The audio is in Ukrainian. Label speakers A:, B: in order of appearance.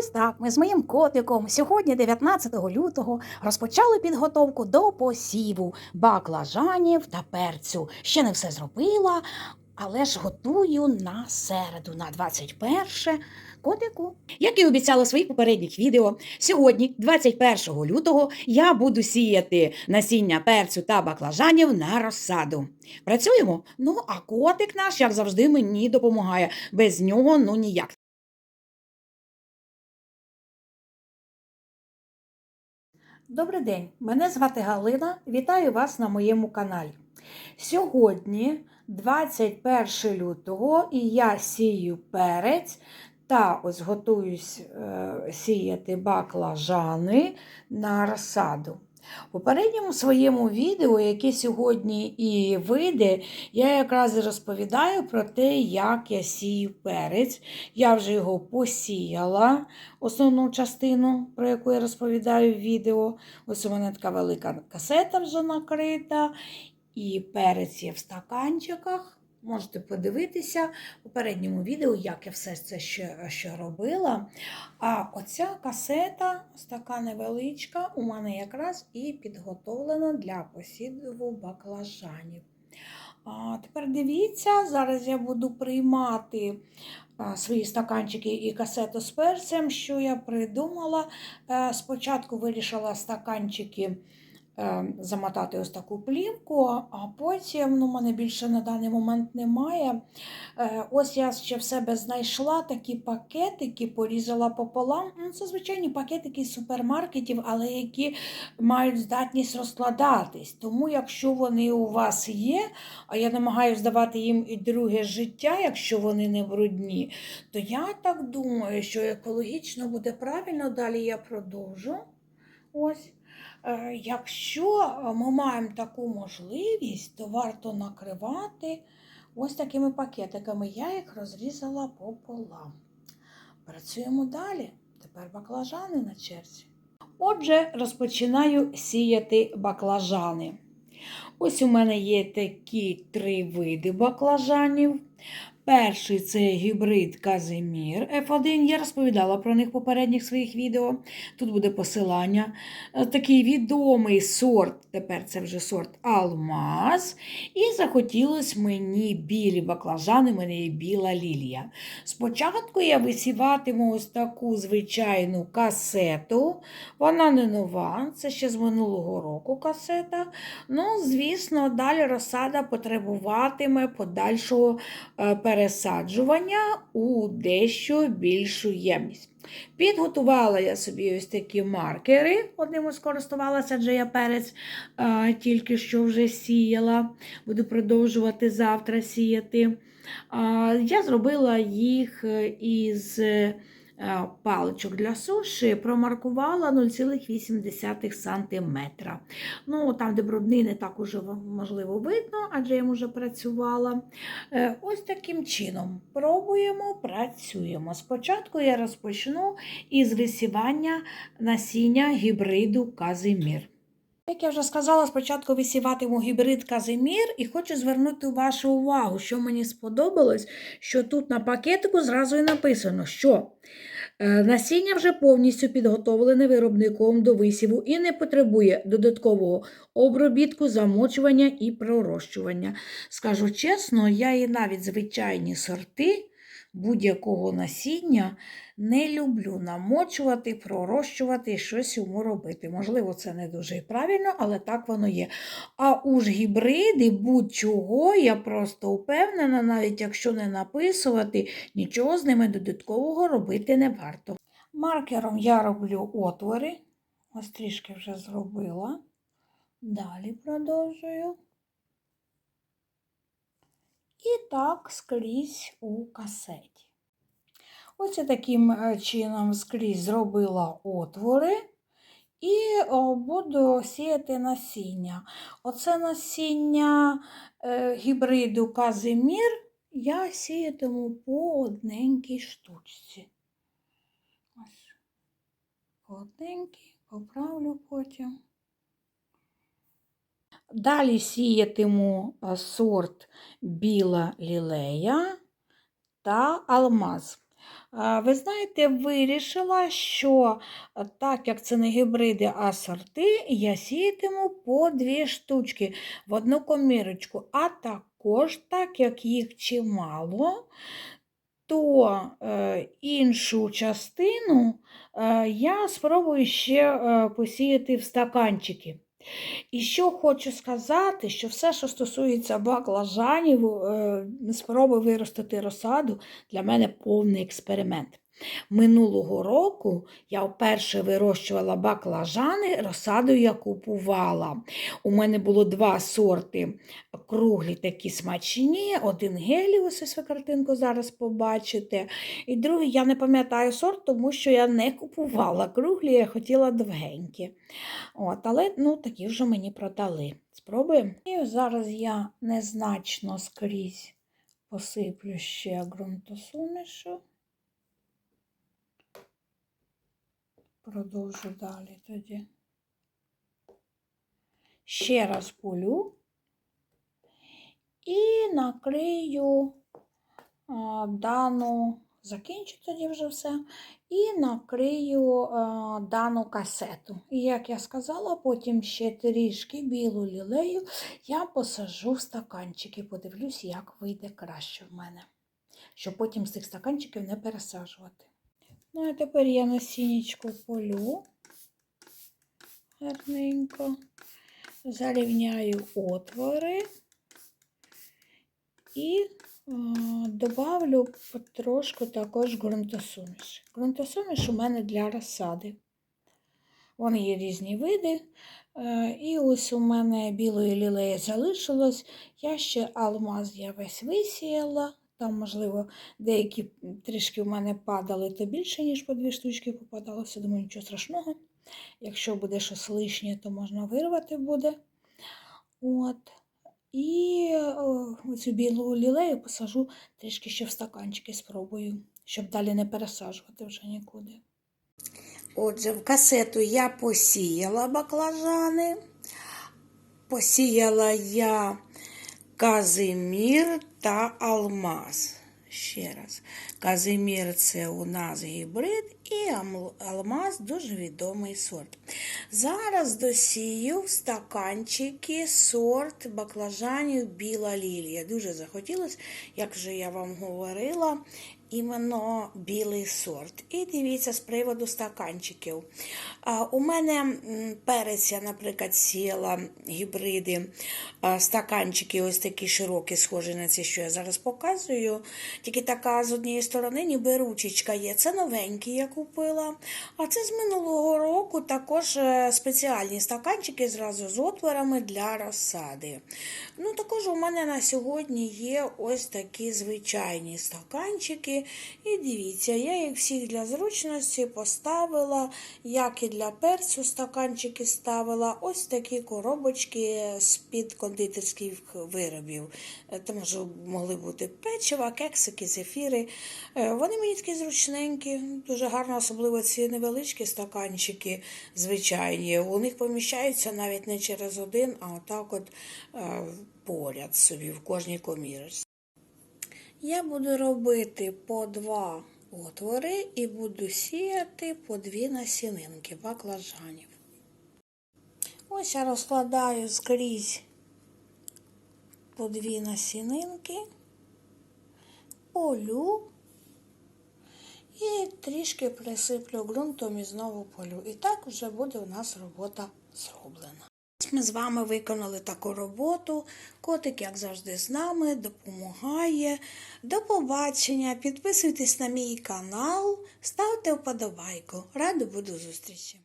A: Ось так ми з моїм котиком сьогодні, 19 лютого, розпочали підготовку до посіву баклажанів та перцю. Ще не все зробила, але ж готую на середу, на 21 котику. Як і обіцяла у своїх попередніх відео, сьогодні, 21 лютого, я буду сіяти насіння перцю та баклажанів на розсаду. Працюємо? Ну, а котик наш, як завжди, мені допомагає. Без нього ну ніяк. Добрий день, мене звати Галина. Вітаю вас на моєму каналі. Сьогодні, 21 лютого, і я сію перець та ось готуюсь е, сіяти баклажани на розсаду. У попередньому своєму відео, яке сьогодні і вийде, я якраз розповідаю про те, як я сію перець. Я вже його посіяла, основну частину, про яку я розповідаю в відео. Ось у мене така велика касета вже накрита, і перець є в стаканчиках. Можете подивитися в попередньому відео, як я все це ще, ще робила. А оця касета, ось така невеличка, у мене якраз і підготовлена для посіву баклажанів. А тепер дивіться, зараз я буду приймати свої стаканчики і касету з перцем, що я придумала. Е, Спочатку вирішила стаканчики замотати ось таку плівку, а потім ну, мене більше на даний момент немає. Е, Ось я ще в себе знайшла такі пакетики, порізала пополам. Ну, Це звичайні пакетики з супермаркетів, але які мають здатність розкладатись. Тому, якщо вони у вас є, а я намагаюся здавати їм і друге життя, якщо вони не брудні, то я так думаю, що екологічно буде правильно, далі я продовжу. Ось. Е, Якщо ми маємо таку можливість, то варто накривати ось такими пакетиками. Я їх розрізала пополам. Працюємо далі. Тепер баклажани на черзі. Отже, розпочинаю сіяти баклажани. Ось у мене є такі три види баклажанів. Перший це гібрид Казимір F1. Я розповідала про них в попередніх своїх відео. Тут буде посилання. Е, Такий відомий сорт, тепер це вже сорт Алмаз. І захотілося мені білі баклажани, мене є біла лілія. Спочатку я висіватиму ось таку звичайну касету. Вона не нова, це ще з минулого року касета. Ну, звісно, далі розсада потребуватиме подальшого е, пересаджування у дещо більшу ємність. Підготувала я собі ось такі маркери. Одним скористувалася, адже я перець а, тільки що вже сіяла. Буду продовжувати завтра сіяти. А, я зробила їх е, із паличок для суші, промаркувала 0,8 см. Ну, там, де бруднини, так уже можливо видно, адже я вже працювала. Е, Ось таким чином пробуємо, працюємо. Спочатку я розпочну із висівання насіння гібриду Казимір. Як я вже сказала, спочатку висіватиму гібрид Казимір і хочу звернути вашу увагу, що мені сподобалось, що тут на пакетику зразу і написано, що е, насіння вже повністю підготовлене виробником до висіву і не потребує додаткового обробітку, замочування і пророщування. Скажу чесно, я і навіть звичайні сорти будь-якого насіння не люблю намочувати, пророщувати щось йому робити. Можливо, це не дуже правильно, але так воно є. А уж гібриди будь-чого, я просто впевнена, навіть якщо не написувати, нічого з ними додаткового робити не варто. Маркером я роблю отвори. Ось трішки вже зробила. Далі продовжую. І так скрізь у касеті. Ось таким е, чином скрізь зробила отвори і буду сіяти насіння. Оце насіння е, гібриду Казимір я сіятиму по одненькій штучці. Ось. По одненькій, поправлю потім. Далі сіятиму е, сорт біла лілея та алмаз. Ви знаєте, вирішила, що так як це не гібриди, а сорти, я сіятиму по дві штучки в одну комірочку. А також, так як їх чимало, то е, іншу частину е, я спробую ще е, посіяти в стаканчики. І що хочу сказати, що все, що стосується баклажанів, е, спроби виростити розсаду, для мене повний експеримент. Минулого року я вперше вирощувала баклажани, розсаду я купувала. У мене було два сорти круглі такі смачні, один геліус, ось ви картинку зараз побачите. І другий, я не пам'ятаю сорт, тому що я не купувала круглі, я хотіла довгенькі. От, але ну, такі вже мені продали. Спробуємо. І зараз я незначно скрізь посиплю ще ґрунтосумішу. Продовжу далі тоді. Ще раз полю і накрию а, дану, закінчу тоді вже все, і накрию а, дану касету. І як я сказала, потім ще трішки білу лілею я посажу в стаканчики, подивлюсь, як вийде краще в мене, щоб потім з цих стаканчиків не пересаджувати. Ну, а тепер я насіннячку полю гарненько, зарівняю отвори і добавлю потрошку також ґрунтосуміш. Ґрунтосуміш у мене для розсади. Вони є різні види. Е, і ось у мене білої лілеї залишилось. Я ще алмаз я весь висіяла. Там, можливо, деякі трішки в мене падали, то більше, ніж по дві штучки попадалося. Думаю, нічого страшного. Якщо буде щось лишнє, то можна вирвати буде. От. І цю білу лілею посажу трішки ще в стаканчики, спробую, щоб далі не пересаджувати вже нікуди. Отже, в касету я посіяла баклажани. Посіяла я Казимір та Алмаз. Ще раз. Казимір це у нас гібрид, і Алмаз дуже відомий сорт. Зараз досію в стаканчики сорт баклажанів Біла лілія. Дуже захотілося, як вже я вам говорила, іменно білий сорт. І дивіться з приводу стаканчиків. У мене м, перець, я, наприклад, сіяла гібриди, стаканчики ось такі широкі, схожі на ці, що я зараз показую. Тільки така з однієї сторони, ніби ручечка є. Це новенькі я купила. А це з минулого року також е, спеціальні стаканчики зразу з отворами для розсади. Ну, також у мене на сьогодні є ось такі звичайні стаканчики. І дивіться, я їх всіх для зручності поставила, як і для перцю стаканчики ставила. Ось такі коробочки з-під кондитерських виробів. Е, Там вже могли бути печива, кексики, зефіри. Е, Вони мені такі зручненькі, дуже гарно, особливо ці невеличкі стаканчики звичайні. У них поміщаються навіть не через один, а отак от е, поряд собі в кожній комірочці. Я буду робити по два отвори і буду сіяти по дві насінинки баклажанів. Ось я розкладаю скрізь по дві насінинки, полю і трішки присиплю ґрунтом і знову полю. І так вже буде у нас робота зроблена. Ми з вами виконали таку роботу. Котик, як завжди, з нами допомагає. До побачення. Підписуйтесь на мій канал, ставте вподобайку. Рада буду зустрічі!